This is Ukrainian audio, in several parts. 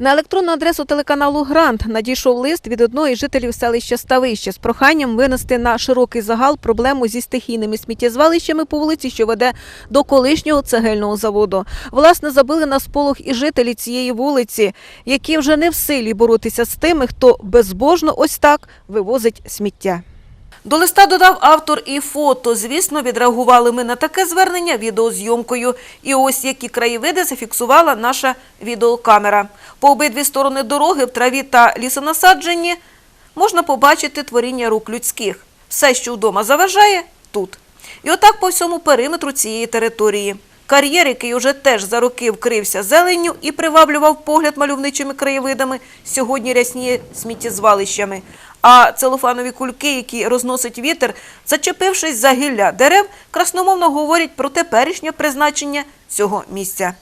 На електронну адресу телеканалу Грант надійшов лист від одного із жителів селища Ставище з проханням винести на широкий загал проблему зі стихійними сміттєзвалищами по вулиці, що веде до колишнього цегельного заводу. Власне, забили на сполох і жителі цієї вулиці, які вже не в силі боротися з тими, хто безбожно ось так вивозить сміття. До листа додав автор і фото. Звісно, відреагували ми на таке звернення відеозйомкою. І ось які краєвиди зафіксувала наша відеокамера. По обидві сторони дороги в траві та лісонасадженні можна побачити творіння рук людських. Все, що вдома заважає, тут. І отак по всьому периметру цієї території. Кар'єр, який уже теж за роки вкрився зеленню і приваблював погляд мальовничими краєвидами, сьогодні рясніє сміттєзвалищами. А целофанові кульки, які розносить вітер, зачепившись за гілля дерев, красномовно говорять про теперішнє призначення цього місця.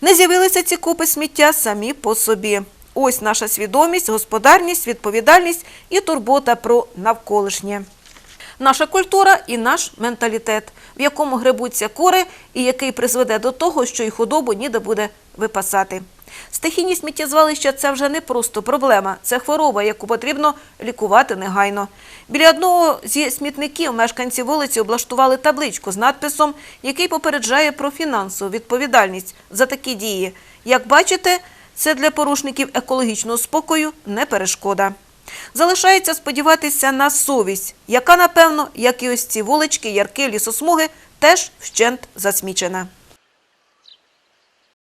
Не з'явилися ці купи сміття самі по собі. Ось наша свідомість, господарність, відповідальність і турбота про навколишнє. Наша культура і наш менталітет, в якому гребуться кури і який призведе до того, що й худобу ніде буде випасати. Стихійні сміттєзвалища – це вже не просто проблема, це хвороба, яку потрібно лікувати негайно. Біля одного зі смітників мешканці вулиці облаштували табличку з надписом, який попереджає про фінансову відповідальність за такі дії. Як бачите, це для порушників екологічного спокою не перешкода. Залишається сподіватися на совість, яка, напевно, як і ось ці вулички, ярки, лісосмуги, теж вщент засмічена.